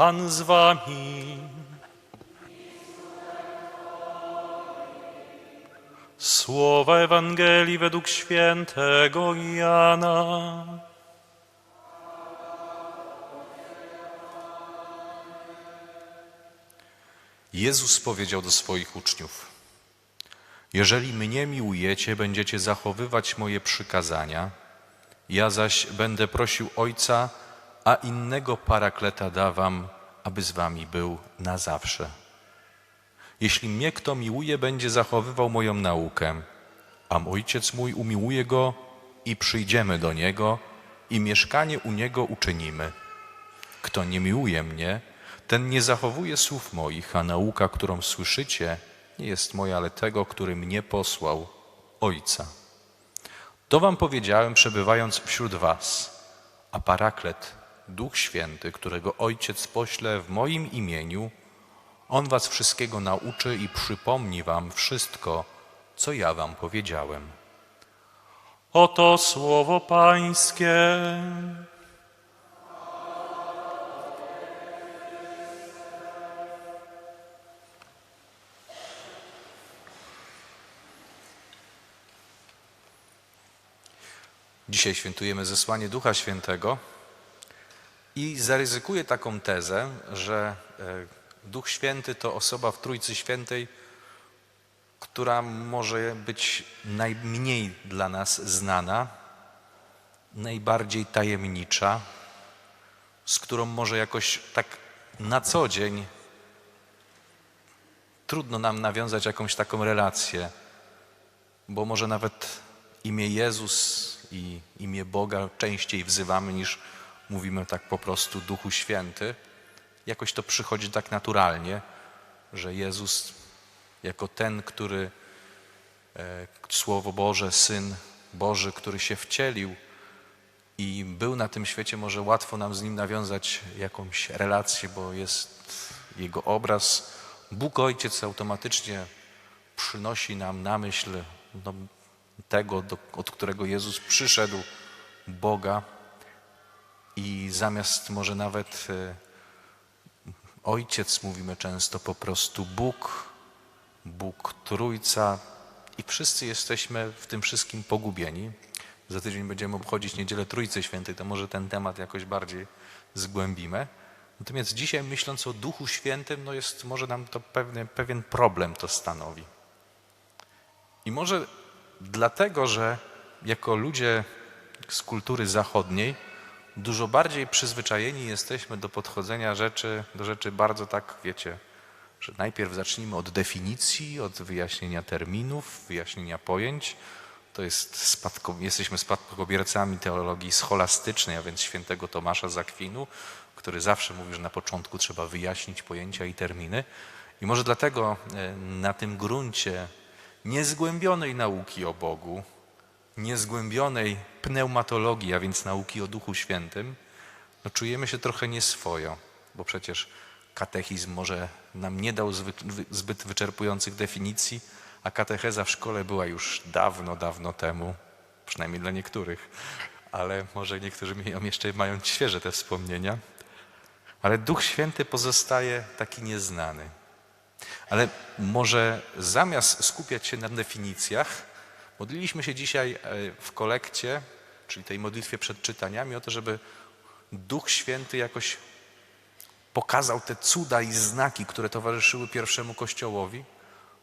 Pan z wami. Słowa Ewangelii według świętego Jana. Jezus powiedział do swoich uczniów: Jeżeli mnie miłujecie, będziecie zachowywać moje przykazania, ja zaś będę prosił Ojca, a innego parakleta da wam, aby z wami był na zawsze. Jeśli mnie kto miłuje, będzie zachowywał moją naukę, a ojciec mój umiłuje go i przyjdziemy do niego i mieszkanie u niego uczynimy. Kto nie miłuje mnie, ten nie zachowuje słów moich, a nauka, którą słyszycie, nie jest moja, ale tego, który mnie posłał, Ojca. To wam powiedziałem, przebywając wśród was, a Paraklet, Duch Święty, którego Ojciec pośle w moim imieniu, On was wszystkiego nauczy i przypomni wam wszystko, co ja wam powiedziałem. Oto słowo Pańskie. Dzisiaj świętujemy zesłanie Ducha Świętego i zaryzykuję taką tezę, że e, Duch Święty to osoba w Trójcy Świętej, która może być najmniej dla nas znana, najbardziej tajemnicza, z którą może jakoś tak na co dzień trudno nam nawiązać jakąś taką relację, bo może nawet imię Jezus i imię Boga częściej wzywamy niż mówimy tak po prostu Duchu Święty. Jakoś to przychodzi tak naturalnie, że Jezus jako ten, który e, Słowo Boże, Syn Boży, który się wcielił i był na tym świecie, może łatwo nam z Nim nawiązać jakąś relację, bo jest Jego obraz. Bóg Ojciec automatycznie przynosi nam na myśl no, tego, do, od którego Jezus przyszedł, Boga. I zamiast może nawet e, Ojciec mówimy często po prostu Bóg, Bóg Trójca i wszyscy jesteśmy w tym wszystkim pogubieni. Za tydzień będziemy obchodzić Niedzielę Trójcy Świętej, to może ten temat jakoś bardziej zgłębimy. Natomiast dzisiaj myśląc o Duchu Świętym, no jest, może nam to pewien, pewien problem to stanowi. I może dlatego, że jako ludzie z kultury zachodniej dużo bardziej przyzwyczajeni jesteśmy do podchodzenia rzeczy, do rzeczy bardzo tak, wiecie, że najpierw zacznijmy od definicji, od wyjaśnienia terminów, wyjaśnienia pojęć. To jest spadko, jesteśmy spadkobiercami teologii scholastycznej, a więc świętego Tomasza z Akwinu, który zawsze mówi, że na początku trzeba wyjaśnić pojęcia i terminy. I może dlatego e, na tym gruncie niezgłębionej nauki o Bogu, niezgłębionej pneumatologii, a więc nauki o Duchu Świętym, no czujemy się trochę nieswojo, bo przecież katechizm może nam nie dał zbyt, wyczerpujących definicji, a katecheza w szkole była już dawno, dawno temu, przynajmniej dla niektórych, ale może niektórzy mają jeszcze mają świeże te wspomnienia. Ale Duch Święty pozostaje taki nieznany. Ale może zamiast skupiać się na definicjach, modliliśmy się dzisiaj e, w kolekcie, czyli tej modlitwie przed czytaniami, o to, żeby Duch Święty jakoś pokazał te cuda i znaki, które towarzyszyły pierwszemu Kościołowi,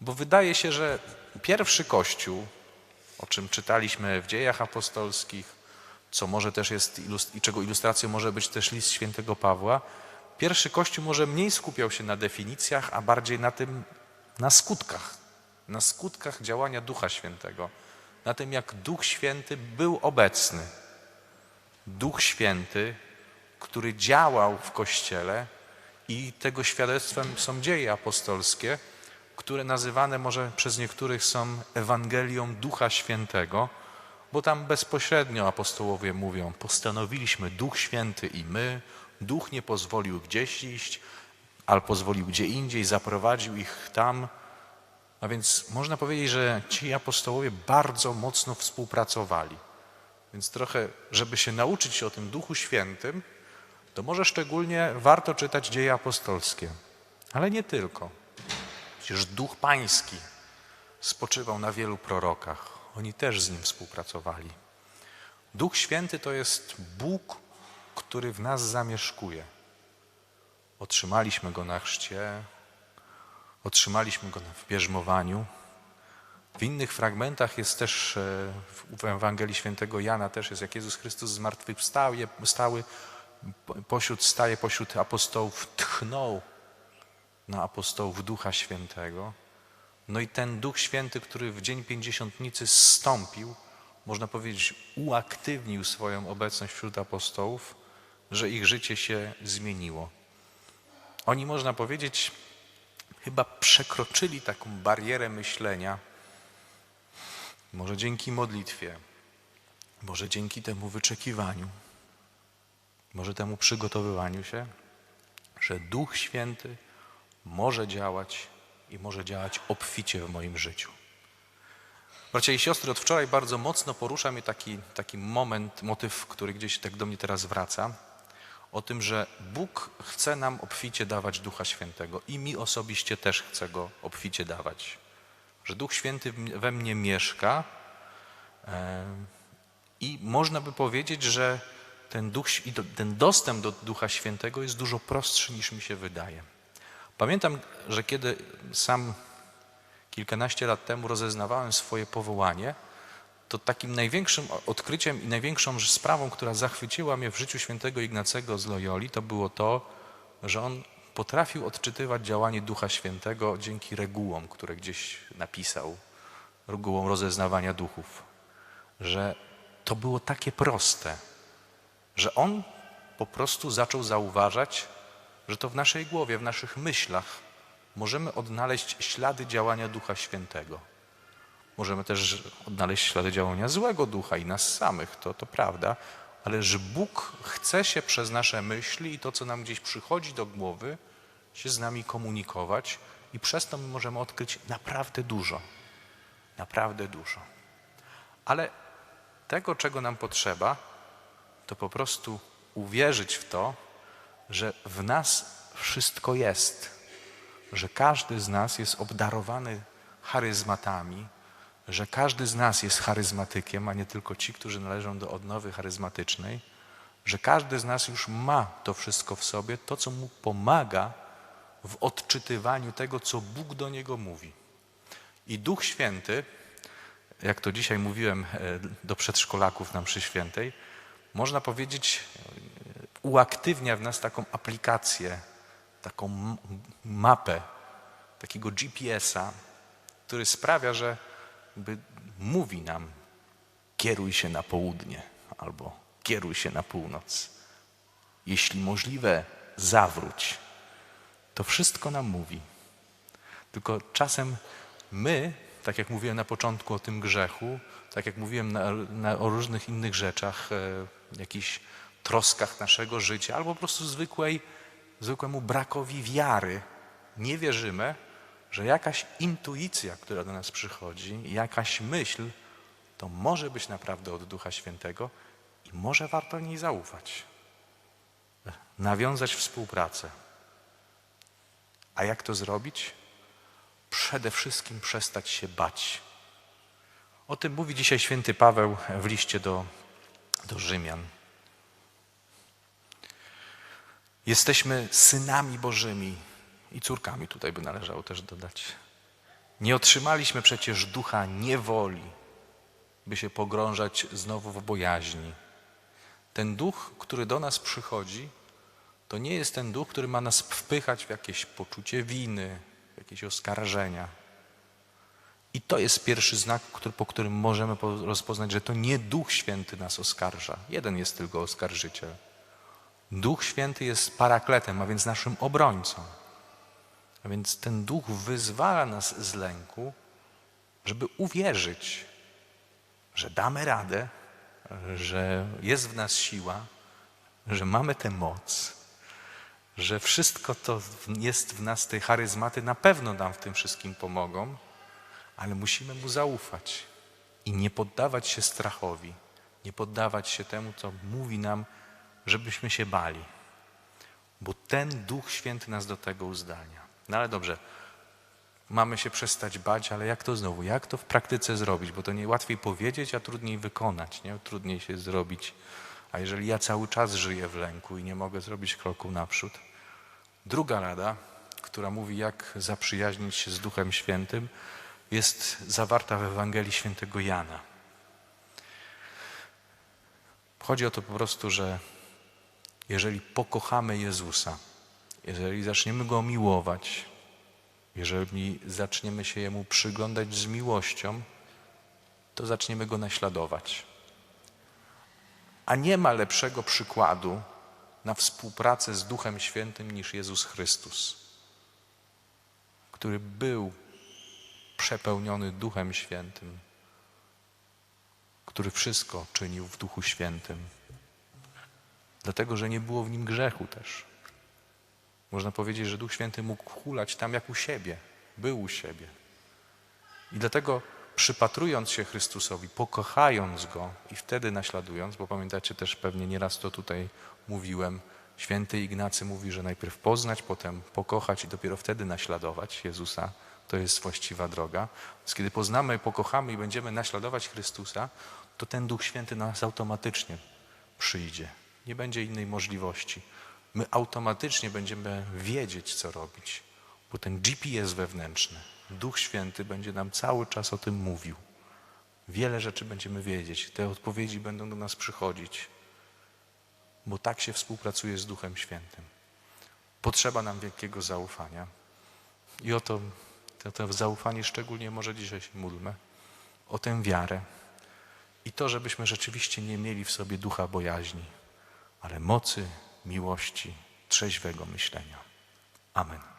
bo wydaje się, że pierwszy Kościół, o czym czytaliśmy w dziejach apostolskich, co może też jest i czego ilustracją może być też list świętego Pawła, pierwszy Kościół może mniej skupiał się na definicjach, a bardziej na tym, na skutkach, na skutkach działania Ducha Świętego, na tym, jak Duch Święty był obecny. Duch Święty, który działał w Kościele i tego świadectwem są dzieje apostolskie, które nazywane może przez niektórych są Ewangelią Ducha Świętego, bo tam bezpośrednio apostołowie mówią: Postanowiliśmy Duch Święty i my, Duch nie pozwolił gdzieś iść, ale pozwolił gdzie indziej, zaprowadził ich tam. A więc można powiedzieć, że ci apostołowie bardzo mocno współpracowali. Więc trochę, żeby się nauczyć o tym Duchu Świętym, to może szczególnie warto czytać dzieje apostolskie, ale nie tylko. Przecież Duch Pański spoczywał na wielu prorokach. Oni też z nim współpracowali. Duch Święty to jest Bóg, który w nas zamieszkuje. Otrzymaliśmy go na chrzcie, otrzymaliśmy go w bierzmowaniu. W innych fragmentach jest też, e, w Ewangelii Świętego Jana też jest, jak Jezus Chrystus z martwych wstał, stały, pośród, staje pośród apostołów, tchnął na apostołów Ducha Świętego. No i ten Duch Święty, który w Dzień Pięćdziesiątnicy zstąpił, można powiedzieć, uaktywnił swoją obecność wśród apostołów, że ich życie się zmieniło. Oni, można powiedzieć, chyba przekroczyli taką barierę myślenia, może dzięki modlitwie, może dzięki temu wyczekiwaniu, może temu przygotowywaniu się, że Duch Święty może działać i może działać obficie w moim życiu. Bracia i siostry, od wczoraj bardzo mocno porusza mnie taki, taki moment, motyw, który gdzieś tak do mnie teraz wraca, o tym, że Bóg chce nam obficie dawać Ducha Świętego i mi osobiście też chce Go obficie dawać. Że Duch Święty we mnie mieszka i można by powiedzieć, że ten, duch, ten dostęp do Ducha Świętego jest dużo prostszy niż mi się wydaje. Pamiętam, że kiedy sam kilkanaście lat temu rozeznawałem swoje powołanie, to takim największym odkryciem i największą sprawą, która zachwyciła mnie w życiu świętego Ignacego z Loyoli, to było to, że on potrafił odczytywać działanie Ducha Świętego dzięki regułom, które gdzieś napisał, regułom rozeznawania duchów. Że to było takie proste, że on po prostu zaczął zauważać, że to w naszej głowie, w naszych myślach możemy odnaleźć ślady działania Ducha Świętego. Możemy też odnaleźć ślady działania złego ducha i nas samych, to, to prawda, ale że Bóg chce się przez nasze myśli i to, co nam gdzieś przychodzi do głowy, się z nami komunikować i przez to my możemy odkryć naprawdę dużo. Naprawdę dużo. Ale tego, czego nam potrzeba, to po prostu uwierzyć w to, że w nas wszystko jest, że każdy z nas jest obdarowany charyzmatami, że każdy z nas jest charyzmatykiem, a nie tylko ci, którzy należą do odnowy charyzmatycznej, że każdy z nas już ma to wszystko w sobie, to co mu pomaga w odczytywaniu tego, co Bóg do niego mówi. I Duch Święty, jak to dzisiaj mówiłem e, do przedszkolaków na mszy świętej, można powiedzieć, uaktywnia w nas taką aplikację, taką mapę, takiego GPS-a, który sprawia, że mówi nam kieruj się na południe albo kieruj się na północ. Jeśli możliwe, zawróć. To wszystko nam mówi. Tylko czasem my, tak jak mówiłem na początku o tym grzechu, tak jak mówiłem na, na, o różnych innych rzeczach, e, jakichś troskach naszego życia, albo po prostu zwykłej, zwykłemu brakowi wiary, nie wierzymy, że jakaś intuicja, która do nas przychodzi, jakaś myśl, to może być naprawdę od Ducha Świętego i może warto niej zaufać. Nawiązać współpracę. A jak to zrobić? Przede wszystkim przestać się bać. O tym mówi dzisiaj święty Paweł w liście do, do Rzymian. Jesteśmy synami Bożymi i córkami, tutaj by należało też dodać. Nie otrzymaliśmy przecież ducha niewoli, by się pogrążać znowu w bojaźni. Ten duch, który do nas przychodzi, to nie jest ten duch, który ma nas wpychać w jakieś poczucie winy, w jakieś oskarżenia. I to jest pierwszy znak, który, po którym możemy rozpoznać, że to nie Duch Święty nas oskarża. Jeden jest tylko oskarżyciel. Duch Święty jest parakletem, a więc naszym obrońcą. A więc ten Duch wyzwala nas z lęku, żeby uwierzyć, że damy radę, że jest w nas siła, że mamy tę moc, że wszystko to jest w nas, te charyzmaty na pewno nam w tym wszystkim pomogą, ale musimy Mu zaufać i nie poddawać się strachowi, nie poddawać się temu, co mówi nam, żebyśmy się bali. bo ten Duch Święty nas do tego uzdalnia. No ale dobrze, mamy się przestać bać, ale jak to znowu, jak to w praktyce zrobić? Bo to nie łatwiej powiedzieć, a trudniej wykonać, nie? trudniej się zrobić. A jeżeli ja cały czas żyję w lęku i nie mogę zrobić kroku naprzód? Druga rada, która mówi, jak zaprzyjaźnić się z Duchem Świętym, jest zawarta w Ewangelii Świętego Jana. Chodzi o to po prostu, że jeżeli pokochamy Jezusa, jeżeli zaczniemy Go miłować, jeżeli zaczniemy się Jemu przyglądać z miłością, to zaczniemy Go naśladować. A nie ma lepszego przykładu na współpracę z Duchem Świętym niż Jezus Chrystus, który był przepełniony Duchem Świętym, który wszystko czynił w Duchu Świętym, dlatego że nie było w nim grzechu też. Można powiedzieć, że Duch Święty mógł hulać tam jak u siebie, był u siebie. I dlatego przypatrując się Chrystusowi, pokochając Go i wtedy naśladując, bo pamiętacie też pewnie nieraz to tutaj mówiłem, święty Ignacy mówi, że najpierw poznać, potem pokochać i dopiero wtedy naśladować Jezusa, to jest właściwa droga. Więc kiedy poznamy, pokochamy i będziemy naśladować Chrystusa, to ten Duch Święty na nas automatycznie przyjdzie. Nie będzie innej możliwości. My automatycznie będziemy wiedzieć, co robić, bo ten GPS wewnętrzny, Duch Święty będzie nam cały czas o tym mówił. Wiele rzeczy będziemy wiedzieć, te odpowiedzi będą do nas przychodzić, bo tak się współpracuje z Duchem Świętym. Potrzeba nam wielkiego zaufania. I o to, to, to zaufanie szczególnie może dzisiaj się módlmy, o tę wiarę i to, żebyśmy rzeczywiście nie mieli w sobie ducha bojaźni, ale mocy, miłości, trzeźwego myślenia. Amen.